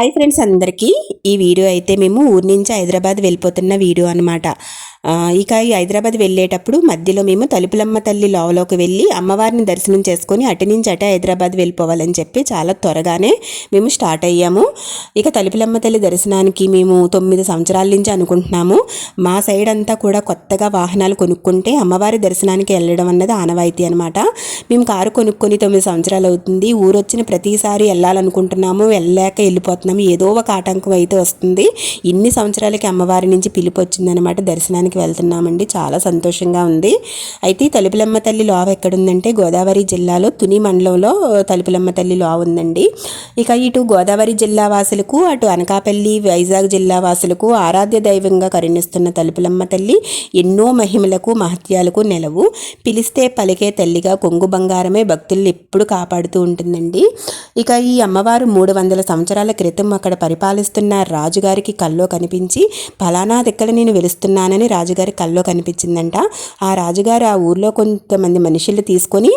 Hi friends అందరికీ. ఈ video అయితే మేము ఊరి నుంచి హైదరాబాద్ వెళ్ళిపోతున్న వీడియో అనమాట ఇక ఈ హైదరాబాద్ వెళ్ళేటప్పుడు మధ్యలో మేము తలుపులమ్మ తల్లి లోవలోకి వెళ్ళి అమ్మవారిని దర్శనం చేసుకొని అటు నుంచి అటే హైదరాబాద్ వెళ్ళిపోవాలని చెప్పి చాలా త్వరగానే మేము స్టార్ట్ అయ్యాము. ఇక తలుపులమ్మ తల్లి దర్శనానికి మేము తొమ్మిది సంవత్సరాల నుంచి అనుకుంటున్నాము. మా సైడ్ అంతా కూడా కొత్తగా వాహనాలు కొనుక్కుంటే అమ్మవారి దర్శనానికి వెళ్ళడం అన్నది ఆనవాయితీ అనమాట మేము కారు కొనుక్కొని తొమ్మిది సంవత్సరాలు అవుతుంది. ఊరు వచ్చిన ప్రతిసారి వెళ్ళాలనుకుంటున్నాము. వెళ్ళలేక వెళ్ళిపోతున్నాము. ఏదో ఒక ఆటంకం అయితే వస్తుంది. ఇన్ని సంవత్సరాలకి అమ్మవారి నుంచి పిలుపు వచ్చిందనమాట దర్శనానికి. దర్శనానికి వెళ్తున్నామండి. చాలా సంతోషంగా ఉంది. అయితే తలుపులమ్మ తల్లి లోవ ఎక్కడుందంటే గోదావరి జిల్లాలో తుని మండలంలో తలుపులమ్మ తల్లి లోవ ఉందండి. ఇక ఇటు గోదావరి జిల్లా వాసులకు అటు అనకాపల్లి వైజాగ్ జిల్లా వాసులకు ఆరాధ్య దైవంగా కరుణిస్తున్న తలుపులమ్మ తల్లి ఎన్నో మహిమలకు మహత్యాలకు నెలవు. పిలిస్తే పలికే తల్లిగా కొంగు బంగారమే భక్తుల్ని ఎప్పుడు కాపాడుతూ ఉంటుందండి. ఇక ఈ అమ్మవారు మూడు వందల సంవత్సరాల క్రితం అక్కడ పరిపాలిస్తున్న రాజుగారికి కల్లో కనిపించి ఫలానా దిక్కల నేను వెలుస్తున్నానని రాజుగారి కల్లో కనిపించిందంట. ఆ రాజుగారు ఆ ఊర్లో కొంతమంది మనుషులు తీసుకొని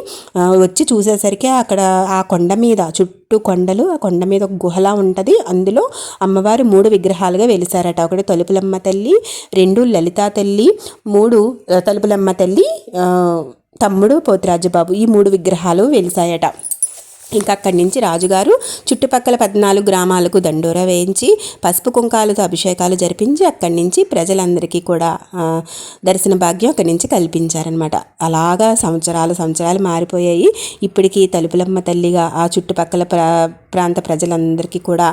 వచ్చి చూసేసరికి అక్కడ ఆ కొండ మీద చుట్టూ కొండలు ఆ కొండ మీద ఒక గుహలా ఉంటుంది. అందులో అమ్మవారు మూడు విగ్రహాలుగా వెలిసారట. ఒకటి తలుపులమ్మ తల్లి రెండు లలితా తల్లి మూడు తలుపులమ్మ తల్లి తమ్ముడు పోతిరాజు బాబు ఈ మూడు విగ్రహాలు వెలిసాయట. ఇంకా అక్కడి నుంచి రాజుగారు చుట్టుపక్కల పద్నాలుగు గ్రామాలకు దండోర వేయించి పసుపు కుంకాలతో అభిషేకాలు జరిపించి అక్కడి నుంచి ప్రజలందరికీ కూడా దర్శన భాగ్యం అక్కడి నుంచి కల్పించారనమాట అలాగా సంవత్సరాలు సంవత్సరాలు మారిపోయాయి. ఇప్పటికీ తలుపులమ్మ తల్లిగా ఆ చుట్టుపక్కల ప్ర ప్రాంత ప్రజలందరికీ కూడా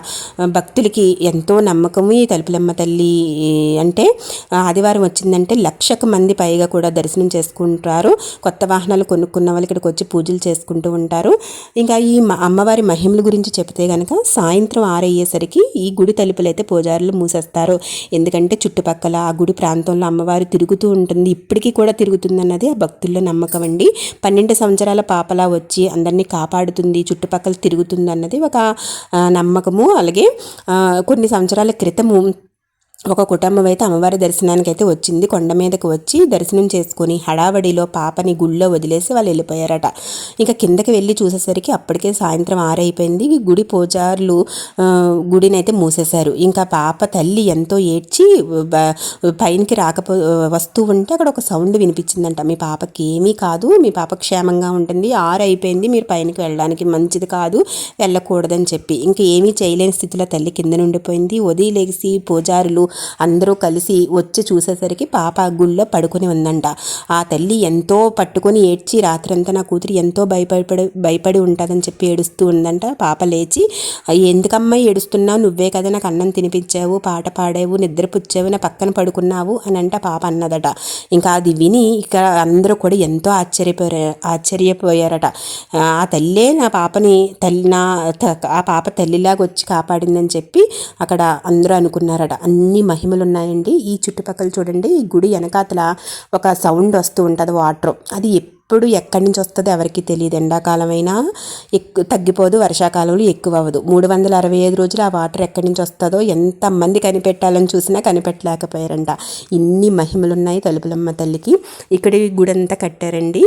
భక్తులకి ఎంతో నమ్మకము ఈ తలుపులమ్మ తల్లి అంటే ఆదివారం వచ్చిందంటే లక్షకు మంది పైగా కూడా దర్శనం చేసుకుంటారు. కొత్త వాహనాలు కొనుక్కున్న వాళ్ళు ఇక్కడికి వచ్చి పూజలు చేసుకుంటూ ఉంటారు. ఇంకా ఈ ఈ అమ్మవారి మహిమల గురించి చెప్తే కనుక సాయంత్రం ఆరయ్యేసరికి ఈ గుడి తలుపులైతే పూజారులు మూసేస్తారు. ఎందుకంటే చుట్టుపక్కల ఆ గుడి ప్రాంతంలో అమ్మవారు తిరుగుతూ ఉంటుంది. ఇప్పటికీ కూడా తిరుగుతుందన్నది ఆ భక్తుల్లో నమ్మకం అండి. పన్నెండు సంవత్సరాల పాపలా వచ్చి అందరినీ కాపాడుతుంది చుట్టుపక్కల తిరుగుతుంది అన్నది ఒక నమ్మకము. అలాగే కొన్ని సంవత్సరాల క్రితము ఒక కుటుంబం అయితే అమ్మవారి దర్శనానికి అయితే వచ్చింది. కొండ మీదకి వచ్చి దర్శనం చేసుకుని హడావడిలో పాపని గుళ్ళో వదిలేసి వాళ్ళు వెళ్ళిపోయారట. ఇంకా కిందకి వెళ్ళి చూసేసరికి అప్పటికే సాయంత్రం ఆరైపోయింది గుడి పూజారులు గుడిని అయితే మూసేశారు. ఇంకా పాప తల్లి ఎంతో ఏడ్చి పైనకి రాకపో వస్తూ ఉంటే అక్కడ ఒక సౌండ్ వినిపించిందంట. మీ పాపకి ఏమీ కాదు. మీ పాప క్షేమంగా ఉంటుంది. ఆరైపోయింది మీరు పైనకి వెళ్ళడానికి మంచిది కాదు. వెళ్ళకూడదని చెప్పి. ఇంకా ఏమీ చేయలేని స్థితిలో తల్లి కింద నుండిపోయింది. వదిలేసి పూజారులు అందరూ కలిసి వచ్చి చూసేసరికి పాప గుళ్ళో పడుకొని ఉందంట. ఆ తల్లి ఎంతో పట్టుకొని ఏడ్చి రాత్రంతా నా కూతురు ఎంతో భయపడి భయపడి ఉంటుందని చెప్పి ఏడుస్తూ ఉందంట. పాప లేచి ఎందుకమ్మా ఏడుస్తున్నావు? నువ్వే కదా నాకు అన్నం తినిపించావు పాట పాడావు నిద్రపుచ్చావు నా పక్కన పడుకున్నావు అని అంట పాప అన్నదట. ఇంకా అది విని ఇక అందరూ కూడా ఎంతో ఆశ్చర్యపోయారు ఆశ్చర్యపోయారట. ఆ తల్లే నా పాపని తల్లి నా ఆ పాప తల్లిలాగా వచ్చి కాపాడిందని చెప్పి అక్కడ అందరూ అనుకున్నారట. అన్ని ఎన్ని మహిమలు ఉన్నాయండి ఈ చుట్టుపక్కల చూడండి ఈ గుడి వెనకాతల ఒక సౌండ్ వస్తూ ఉంటుంది వాటర్. అది ఎప్పుడు ఎక్కడి నుంచి వస్తుందో ఎవరికి తెలియదు. ఎండాకాలమైనా ఎక్కువ తగ్గిపోదు వర్షాకాలంలో ఎక్కువ అవ్వదు మూడు వందల అరవై ఐదు రోజులు ఆ వాటర్ ఎక్కడి నుంచి వస్తుందో ఎంతమంది కనిపెట్టాలని చూసినా కనిపెట్టలేకపోయారంట. ఇన్ని మహిమలు ఉన్నాయి తలుపులమ్మ తల్లికి. ఇక్కడ గుడి అంతా కట్టారండి.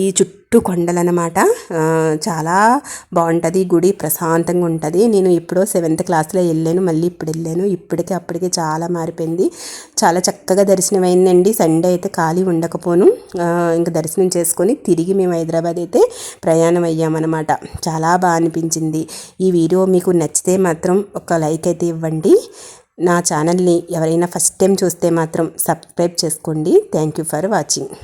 ఈ చుట్టూ చుట్టూ కొండలన్నమాట చాలా బాగుంటుంది గుడి. ప్రశాంతంగా ఉంటుంది. నేను ఎప్పుడో సెవెంత్ క్లాస్లో వెళ్ళాను మళ్ళీ ఇప్పుడు వెళ్ళాను. ఇప్పటికే అప్పటికే చాలా మారిపోయింది. చాలా చక్కగా దర్శనం అయిందండి సండే అయితే ఖాళీ ఉండకపోను. ఇంకా దర్శనం చేసుకొని తిరిగి మేము హైదరాబాద్ అయితే ప్రయాణం అయ్యామన్నమాట. చాలా బాగా అనిపించింది. ఈ వీడియో మీకు నచ్చితే మాత్రం ఒక లైక్ అయితే ఇవ్వండి. నా ఛానల్ని ఎవరైనా ఫస్ట్ టైం చూస్తే మాత్రం సబ్స్క్రైబ్ చేసుకోండి. Thank you for watching.